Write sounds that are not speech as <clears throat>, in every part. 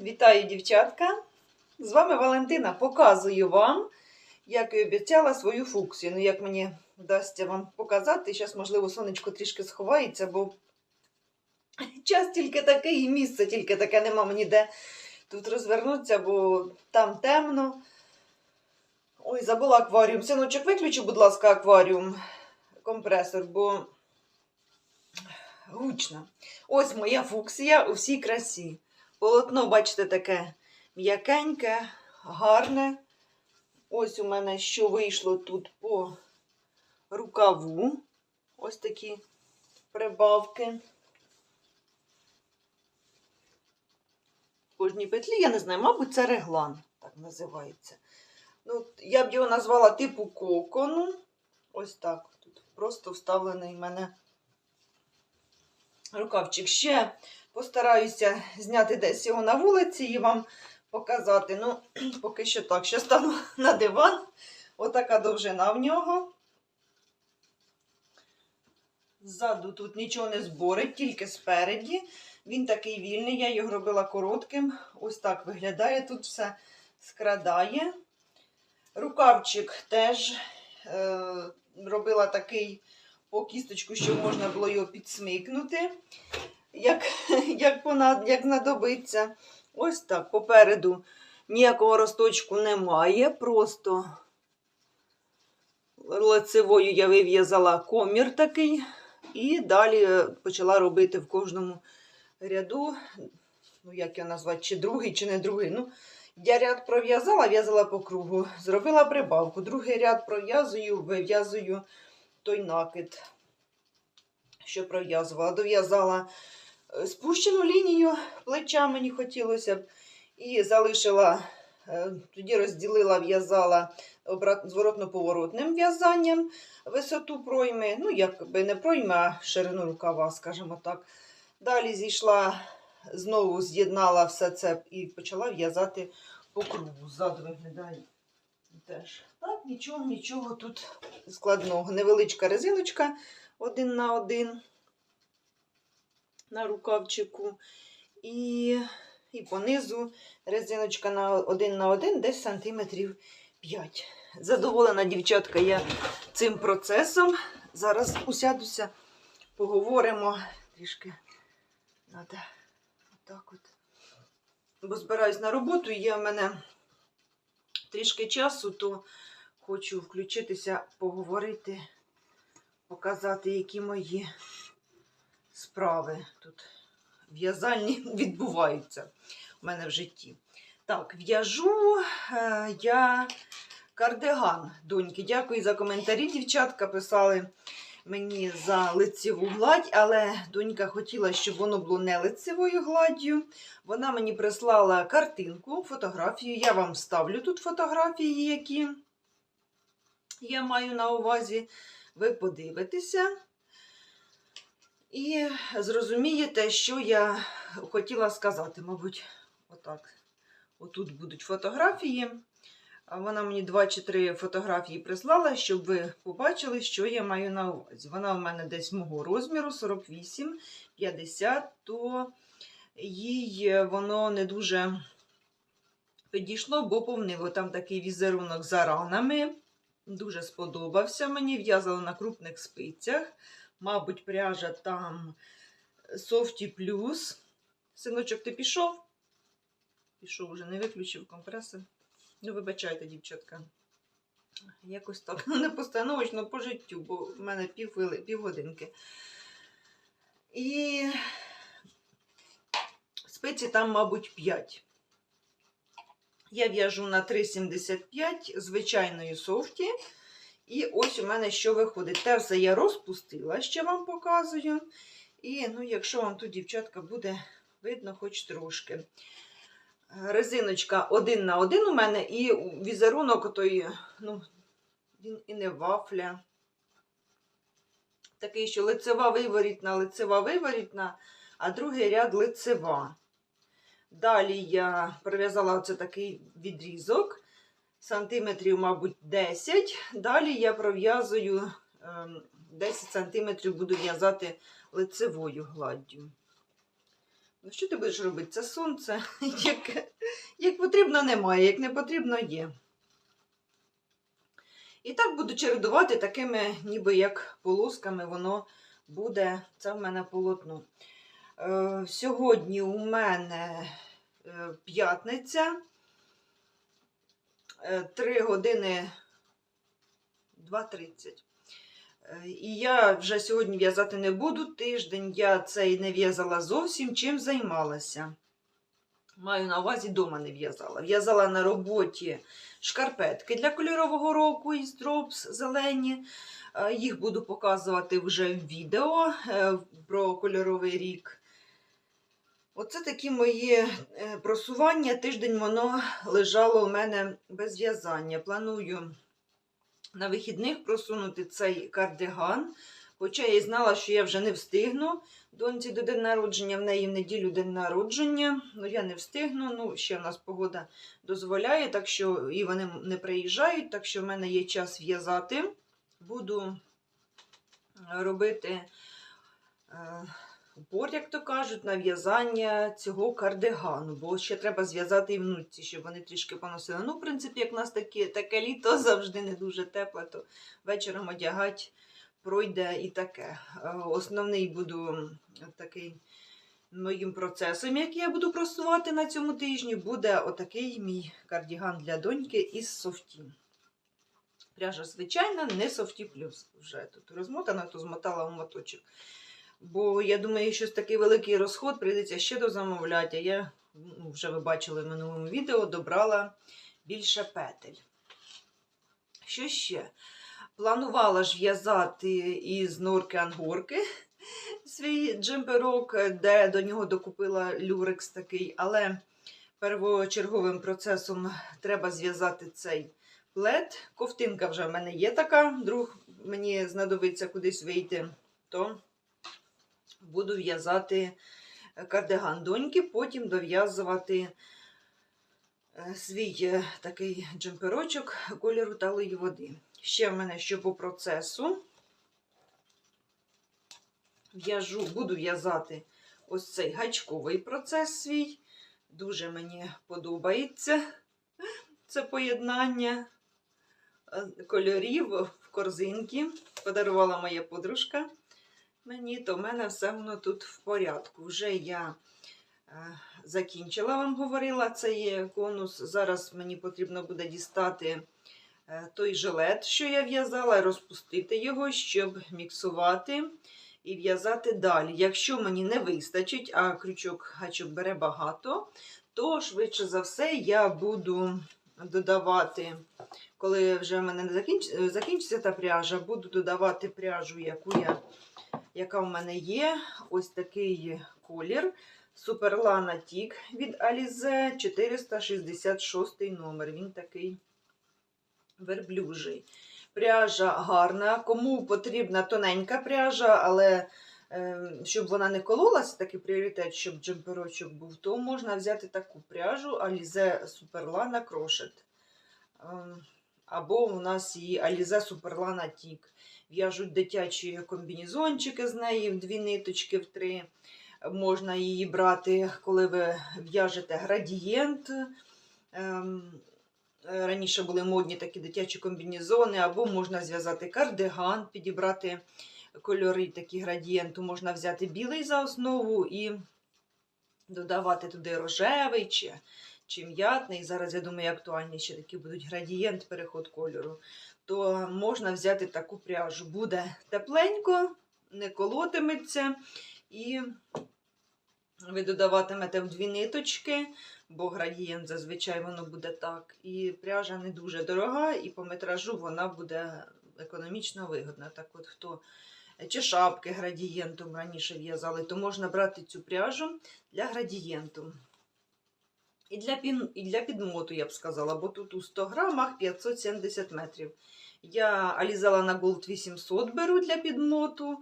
Вітаю, дівчатка! З вами Валентина. Показую вам, як і обіцяла свою фуксію. Ну, як мені вдасться вам показати. Зараз, можливо, сонечко трішки сховається, бо час тільки такий, і місце тільки таке нема мені де тут розвернутися, бо там темно. Ой, забула акваріум. Синочок, виключи, будь ласка, акваріум, компресор, бо гучно. Ось моя фуксія у всій красі. Полотно, бачите, таке м'якеньке, гарне. Ось у мене що вийшло тут по рукаву. Ось такі прибавки. В кожній петлі, я не знаю, мабуть, це реглан, так називається. Ну, я б його назвала типу кокону. Ось так. Тут просто вставлений в мене рукавчик. Ще постараюся зняти десь його на вулиці і вам показати. Ну, <clears throat> поки що так. Ще стану <laughs> на диван. Отака довжина в нього. Ззаду тут нічого не зборить, тільки спереді. Він такий вільний, я його робила коротким. Ось так виглядає. Тут все скрадає. Рукавчик теж е, робила такий по кісточку, щоб можна було його підсмикнути, як, як, понад, як знадобиться. Ось так. Попереду ніякого росточку немає. Просто лицевою я вив'язала комір такий. І далі почала робити в кожному ряду, ну як його назвати, чи другий, чи не другий. Ну, я ряд пров'язала, в'язала по кругу, зробила прибавку. Другий ряд пров'язую, вив'язую той накид, що пров'язувала. Дов'язала спущену лінію плеча, мені хотілося б. І залишила, е, тоді розділила, в'язала зворотно-поворотним в'язанням висоту пройми. Ну, якби не пройми, а ширину рукава, скажімо так. Далі зійшла, знову з'єднала все це і почала в'язати по кругу. Ззаду виглядає теж. Так, нічого, нічого тут складного. Невеличка резиночка один на один на рукавчику. І, і понизу резиночка на один на один, десь сантиметрів 5. Задоволена дівчатка я цим процесом. Зараз усядуся, поговоримо трішки. Надо отак от. Бо збираюсь на роботу, є в мене трішки часу, то хочу включитися, поговорити, показати, які мої справи тут в'язальні <laughs> відбуваються в мене в житті. Так, в'яжу е, я кардиган доньки. Дякую за коментарі. Дівчатка писали мені за лицеву гладь, але донька хотіла, щоб воно було не лицевою гладдю. Вона мені прислала картинку, фотографію. Я вам ставлю тут фотографії, які я маю на увазі. Ви подивитеся. І зрозумієте, що я хотіла сказати, мабуть, отак. Отут будуть фотографії. Вона мені два чи три фотографії прислала, щоб ви побачили, що я маю на увазі. Вона у мене десь мого розміру 48-50, то їй воно не дуже підійшло, бо повнило там такий візерунок за ранами. Дуже сподобався мені. В'язала на крупних спицях. Мабуть, пряжа там Softy Plus. Синочок, ти пішов? Пішов вже, не виключив компресор. Ну, вибачайте, дівчатка. Якось так. <laughs> Не постановочно по життю, бо в мене пів, півгодинки. І спиці там, мабуть, 5. Я в'яжу на 3,75 звичайної софті. І ось у мене що виходить. Те все я розпустила, ще вам показую. І, ну, якщо вам тут, дівчатка, буде видно хоч трошки. Резиночка один на один у мене, і візерунок той, ну, він і не вафля. Такий, що лицева виворітна, лицева виворітна, а другий ряд лицева. Далі я прив'язала оце такий відрізок, сантиметрів, мабуть, 10. Далі я пров'язую 10 сантиметрів, буду в'язати лицевою гладдю. Ну, що ти будеш робити? Це сонце. <laughs> Як, як потрібно, немає, як не потрібно, є. І так буду чередувати такими, ніби як полосками, воно буде. Це в мене полотно. Е, сьогодні у мене е, п'ятниця. 3 години 2.30. Е, І я вже сьогодні в'язати не буду. Тиждень я цей не в'язала зовсім. Чим займалася? Маю на увазі дома не в'язала. В'язала на роботі шкарпетки для кольорового року із дропс зелені. Е, Їх буду показувати вже в відео е, про кольоровий рік. Оце такі мої е, просування. Тиждень воно лежало у мене без в'язання. Планую на вихідних просунути цей кардиган. Хоча я й знала, що я вже не встигну доньці до день народження, в неї в неділю день народження. Ну, я не встигну. Ну, ще в нас погода дозволяє, так що і вони не приїжджають, так що в мене є час в'язати. Буду робити е, упор, як то кажуть, на в'язання цього кардигану, бо ще треба зв'язати і внуці, щоб вони трішки поносили. Ну, в принципі, як в нас таке, таке літо <laughs> завжди не дуже тепле, то вечором одягати пройде і таке. Е, Основний буду такий моїм процесом, який я буду просувати на цьому тижні, буде отакий мій кардіган для доньки із софті. Пряжа, звичайна, не софті плюс. Вже тут розмотана, то змотала в моточок. Бо я думаю, щось такий великий розход прийдеться ще дозамовляти. А я, ну, вже ви бачили в минулому відео, добрала більше петель. Що ще? Планувала ж в'язати із норки ангорки <laughs> свій джемперок, де до нього докупила люрекс такий, але первочерговим процесом треба зв'язати цей плед. Ковтинка вже в мене є така, вдруг мені знадобиться кудись вийти, то буду в'язати кардиган доньки, потім дов'язувати е, свій е, такий джемперочок кольору талої води. Ще в мене що по процесу. В'яжу, буду в'язати ось цей гачковий процес свій. Дуже мені подобається це поєднання е, кольорів в корзинки. Подарувала моя подружка мені, то в мене все воно тут в порядку. Вже я е, закінчила, вам говорила, цей конус. Зараз мені потрібно буде дістати е, той жилет, що я в'язала, розпустити його, щоб міксувати і в'язати далі. Якщо мені не вистачить, а крючок гачок бере багато, то швидше за все я буду додавати, коли вже в мене не закінч... закінчиться та пряжа, буду додавати пряжу, яку я, яка в мене є. Ось такий колір. Суперлана Тік від Alize 466 номер. Він такий верблюжий. Пряжа гарна. Кому потрібна тоненька пряжа, але е, щоб вона не кололася, такий пріоритет, щоб джемперочок був, то можна взяти таку пряжу Alize Superlana Crochet. Е, або у нас є Alize Superlana Тік. В'яжуть дитячі комбінезончики з неї в дві ниточки, в три. Можна її брати, коли ви в'яжете градієнт. Ем, Раніше були модні такі дитячі комбінезони, або можна зв'язати кардиган, підібрати кольори, такі градієнту. Можна взяти білий за основу і додавати туди рожевий чи, чи м'ятний. Зараз, я думаю, актуальніші такі будуть градієнт, переход кольору. То можна взяти таку пряжу. Буде тепленько, не колотиметься. І ви додаватимете в дві ниточки, бо градієнт зазвичай воно буде так. І пряжа не дуже дорога, і по метражу вона буде економічно вигодна. Так от хто чи шапки градієнтом раніше в'язали, то можна брати цю пряжу для градієнту. І для, пін, і для підмоту, я б сказала, бо тут у 100 грамах 570 метрів. Я Алізала на Gold 800 беру для підмоту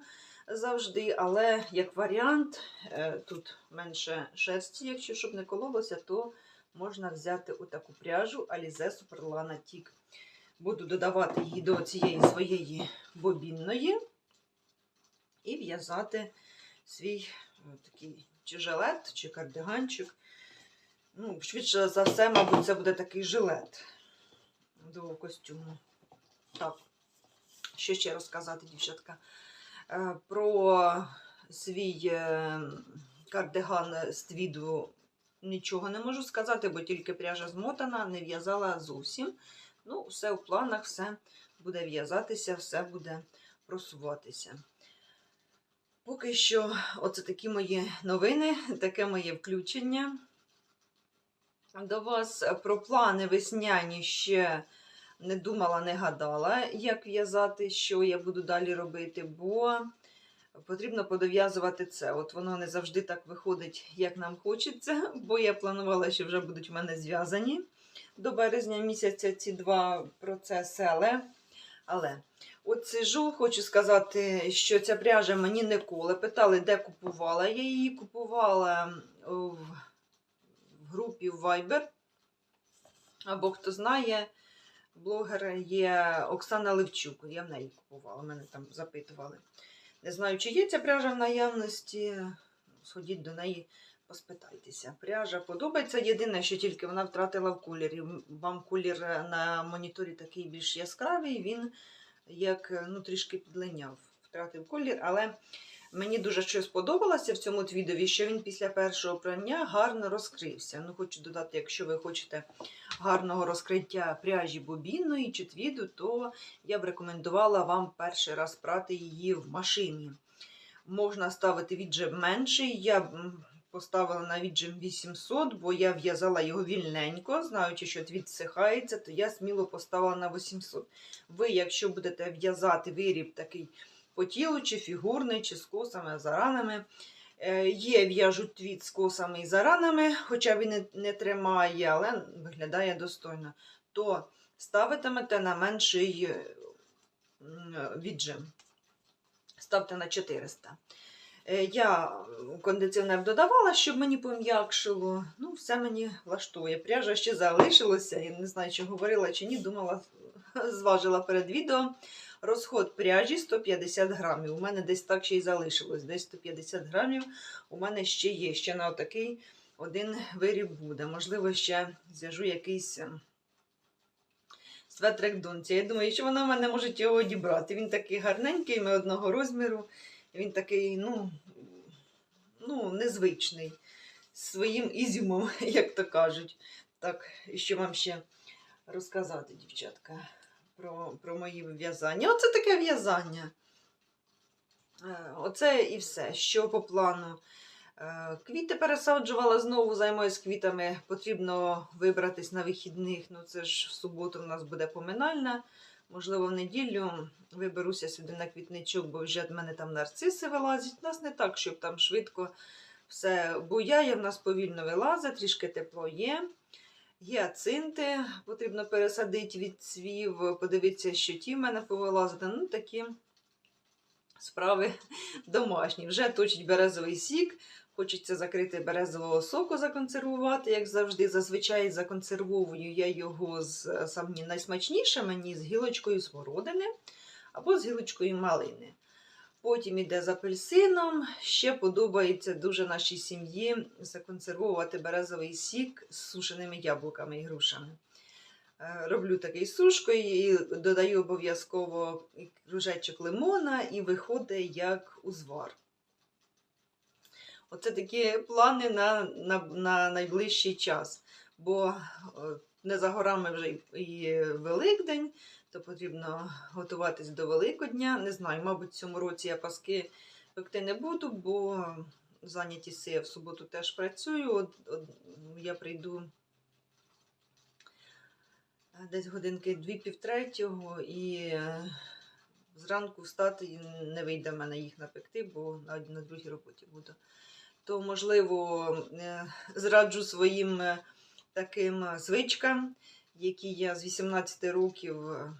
завжди, але як варіант, е, тут менше шерсті, якщо щоб не кололося, то можна взяти отаку пряжу Alize Superlana Тік. Буду додавати її до цієї своєї бобінної і в'язати свій такий чи жилет, чи кардиганчик. Ну, швидше за все, мабуть, це буде такий жилет до костюму. Так, що ще розказати, дівчатка? Е, Про свій е, кардиган з твіду нічого не можу сказати, бо тільки пряжа змотана, не в'язала зовсім. Ну, все в планах, все буде в'язатися, все буде просуватися. Поки що, оце такі мої новини, таке моє включення. До вас про плани весняні ще не думала, не гадала, як в'язати, що я буду далі робити, бо потрібно подов'язувати це. От воно не завжди так виходить, як нам хочеться, бо я планувала, що вже будуть в мене зв'язані до березня місяця ці два процеси, але. Але от сижу, хочу сказати, що ця пряжа мені ніколи. Питали, де купувала. Я її купувала в групі Viber. Або хто знає, блогер є Оксана Левчук. Я в неї купувала, мене там запитували. Не знаю, чи є ця пряжа в наявності. Сходіть до неї, поспитайтеся. Пряжа подобається. Єдине, що тільки вона втратила в кольорі. Вам колір на моніторі такий більш яскравий, він як ну, трішки підлиняв, втратив колір, але мені дуже щось сподобалося в цьому твідові, що він після першого прання гарно розкрився. Ну, хочу додати, якщо ви хочете гарного розкриття пряжі бобінної чи твіду, то я б рекомендувала вам перший раз прати її в машині. Можна ставити віджим менший. Я поставила на віджим 800, бо я в'язала його вільненько, знаючи, що твід всихається, то я сміло поставила на 800. Ви, якщо будете в'язати виріб такий по тілу, чи фігурний, чи з косами, заранами. Е, Є в'яжуть твіт з косами і заранами, хоча він не, не тримає, але виглядає достойно. То ставитимете на менший е, віджим. Ставте на 400. Е, Я кондиціонер додавала, щоб мені пом'якшило. Ну, все мені влаштує. Пряжа ще залишилася. Я не знаю, чи говорила, чи ні. Думала, зважила перед відео. Розход пряжі 150 грамів. У мене десь так ще й залишилось. Десь 150 грамів у мене ще є. Ще на отакий один виріб буде. Можливо, ще зв'яжу якийсь ем, светрик донці. Я думаю, що вона в мене може його одібрати. Він такий гарненький, ми одного розміру. Він такий, ну, ну, незвичний. Своїм ізюмом, <laughs> як то кажуть. Так, і що вам ще розказати, дівчатка, про, про мої в'язання. Оце таке в'язання. Е, Оце і все. Що по плану. Е, Квіти пересаджувала, знову займаюся квітами. Потрібно вибратись на вихідних. Ну, це ж в суботу в нас буде поминальна. Можливо, в неділю виберуся сюди на квітничок, бо вже в мене там нарциси вилазять. У нас не так, щоб там швидко все буяє, в нас повільно вилазить, трішки тепло є. Гіацинти потрібно пересадити від цвів, подивитися, що ті в мене повилазити. Ну, такі справи <laughs> домашні. Вже точить березовий сік. Хочеться закрити березового соку, законсервувати, як завжди. Зазвичай законсервовую я його з найсмачніше мені з гілочкою смородини або з гілочкою малини. Потім іде з апельсином. Ще подобається дуже нашій сім'ї законсервовувати березовий сік з сушеними яблуками і грушами. Е, Роблю такий сушкою і додаю обов'язково кружечок лимона, і виходить як узвар. Оце такі плани на, на, на найближчий час. Бо е, не за горами вже і Великдень, то потрібно готуватись до Великодня. Не знаю, мабуть, цьому році я паски пекти не буду, бо зайнятість я в суботу теж працюю. От, от, я прийду е, десь годинки дві-півтретього і е, зранку встати і не вийде в мене їх напекти, бо на, на другій роботі буду. То, можливо, е, зраджу своїм таким звичкам, які я з 18 років, е,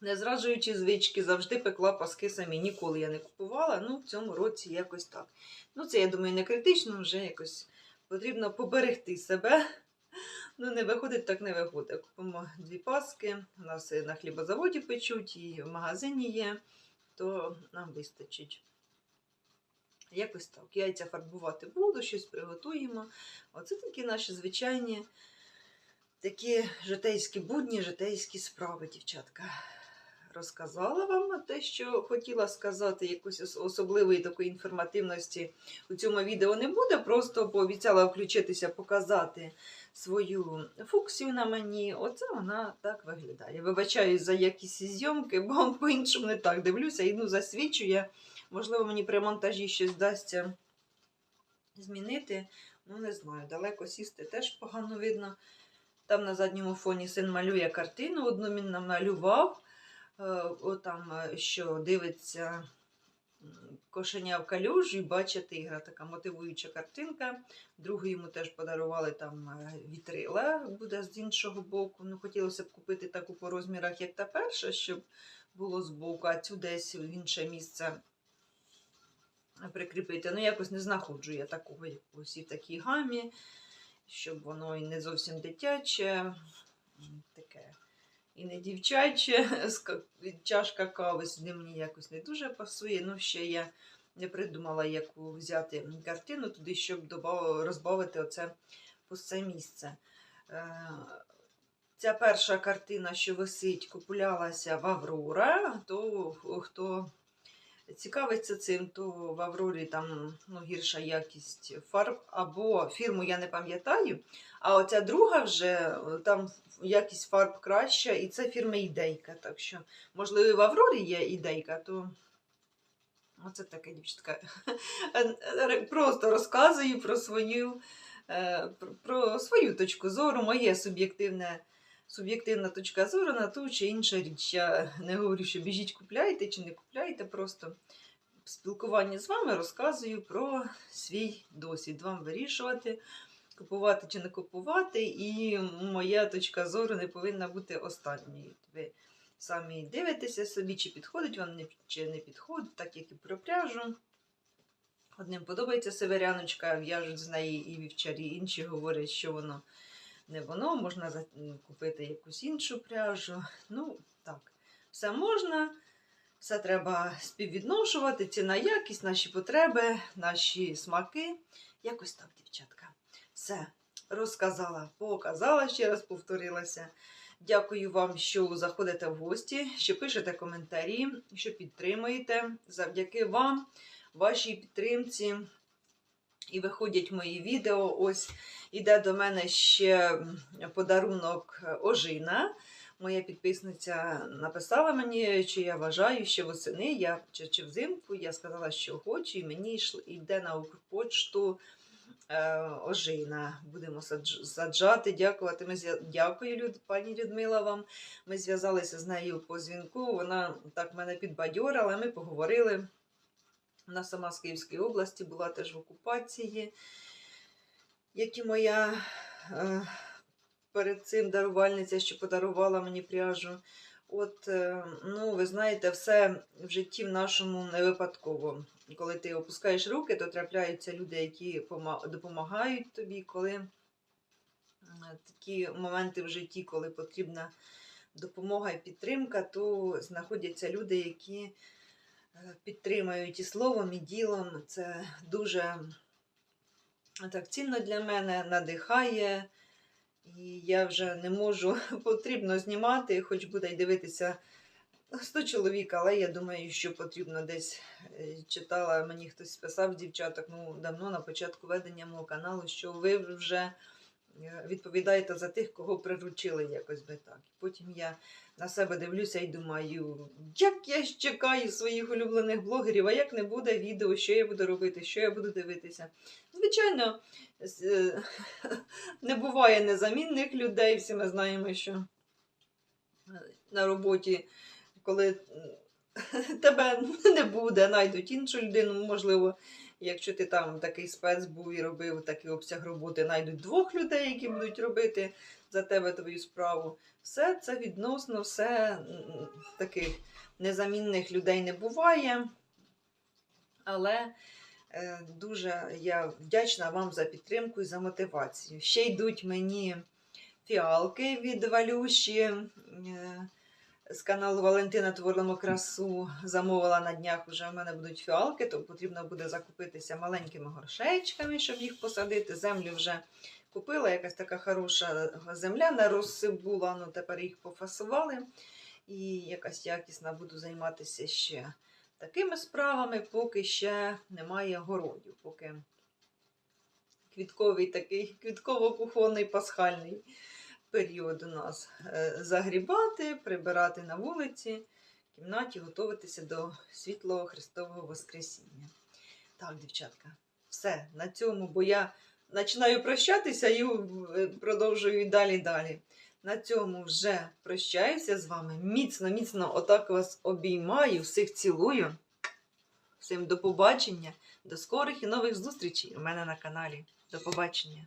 не зраджуючи звички, завжди пекла паски самі. Ніколи я не купувала. Ну, в цьому році якось так. Ну, це, я думаю, не критично, вже якось потрібно поберегти себе. <laughs> Ну, не виходить, так не виходить. Купимо дві паски, у нас і на хлібозаводі печуть, і в магазині є, то нам вистачить. Якось так. Яйця фарбувати буду, щось приготуємо. Оце такі наші звичайні такі житейські будні, житейські справи, дівчатка. Розказала вам те, що хотіла сказати, якоїсь ос- особливої такої інформативності у цьому відео не буде. Просто пообіцяла включитися, показати свою фуксію на мені. Оце вона так виглядає. Вибачаюсь за якісь зйомки, бо <laughs> по-іншому не так дивлюся. Іду засвічує. Можливо, мені при монтажі щось вдасться змінити. Ну, не знаю, далеко сісти теж погано видно. Там на задньому фоні син малює картину, одну він нам малював. Е, Отам, е, що дивиться кошеня в калюжі, бачить тигра, така мотивуюча картинка. Другу йому теж подарували там е, вітрила, буде з іншого боку. Ну, хотілося б купити таку по розмірах, як та перша, щоб було з боку, а цю десь в інше місце прикріпити. Ну, якось не знаходжу я такого якогось і в такій гамі, щоб воно і не зовсім дитяче, таке і не дівчаче. <laughs> Чашка кави сюди мені якось не дуже пасує. Ну, ще я не придумала, яку взяти картину туди, щоб розбавити оце пусте місце. Е, Ця перша картина, що висить, купулялася в Аврора, то хто цікавиться цим, то в Аврорі там ну, гірша якість фарб, або фірму я не пам'ятаю. А оця друга вже е, там якість фарб краща, і це фірма ідейка. Так що, можливо, і в Аврорі є ідейка, то оце таке дівчатка. <laughs> Просто розказую про свою, е, про свою точку зору, моє суб'єктивне. Суб'єктивна точка зору на ту чи іншу річ. Я не говорю, що біжіть купляйте чи не купляйте. Просто в спілкуванні з вами розказую про свій досвід. Вам вирішувати, купувати чи не купувати. І моя точка зору не повинна бути останньою. Ви самі дивитеся собі, чи підходить вам, чи не підходить, так як і про пряжу. Одним подобається северяночка, в'яжуть з неї і вівчарі, інші говорять, що воно не воно, можна купити якусь іншу пряжу. Ну, так, все можна, все треба співвідношувати, ціна якість, наші потреби, наші смаки. Якось так, дівчатка. Все, розказала, показала, ще раз повторилася. Дякую вам, що заходите в гості, що пишете коментарі, що підтримуєте. Завдяки вам, вашій підтримці. І виходять мої відео. Ось іде до мене ще подарунок Ожина. Моя підписниця написала мені, чи я вважаю, що восени я, чи, чи взимку. Я сказала, що хочу, і мені йде на Укрпочту е, Ожина. Будемо саджати, дякувати. Ми дякую, Люд, пані Людмила вам. Ми зв'язалися з нею по дзвінку. Вона так мене підбадьорила, ми поговорили. Вона сама з Київської області була теж в окупації, як і моя е, перед цим дарувальниця, що подарувала мені пряжу. От, е, ну, ви знаєте, все в житті в нашому не випадково. Коли ти опускаєш руки, то трапляються люди, які допомагають тобі, коли такі моменти в житті, коли потрібна допомога і підтримка, то знаходяться люди, які підтримують і словом, і ділом. Це дуже так цінно для мене, надихає. І я вже не можу, <laughs> потрібно знімати, хоч буде й дивитися 100 чоловік, але я думаю, що потрібно десь е, читала, мені хтось писав дівчаток, ну давно на початку ведення мого каналу, що ви вже е, відповідаєте за тих, кого приручили якось би так. Потім я на себе дивлюся і думаю, як я чекаю своїх улюблених блогерів, а як не буде відео, що я буду робити, що я буду дивитися. Звичайно, е, <laughs> не буває незамінних людей, всі ми знаємо, що е, на роботі, коли <laughs> тебе не буде, знайдуть іншу людину, можливо, якщо ти там такий спец був і робив такий обсяг роботи, знайдуть двох людей, які будуть робити за тебе твою справу. Все це відносно, все таких незамінних людей не буває. Але е, дуже я вдячна вам за підтримку і за мотивацію. Ще йдуть мені фіалки від Валюші. е, з каналу Валентина Творимо красу замовила на днях. Уже в мене будуть фіалки, то потрібно буде закупитися маленькими горшечками, щоб їх посадити. Землю вже купила, якась така хороша земля на розсип була. Ну тепер їх пофасували. І якась якісна буду займатися ще такими справами, поки ще немає городів, поки квітковий такий квітково-кухонний пасхальний період у нас Е, загрібати, прибирати на вулиці, в кімнаті, готуватися до світлого Христового Воскресіння. Так, дівчатка, все на цьому, бо я починаю прощатися і е, продовжую і далі далі. На цьому вже прощаюся з вами. Міцно, міцно отак вас обіймаю, всіх цілую. Всім до побачення, до скорих і нових зустрічей у мене на каналі. До побачення!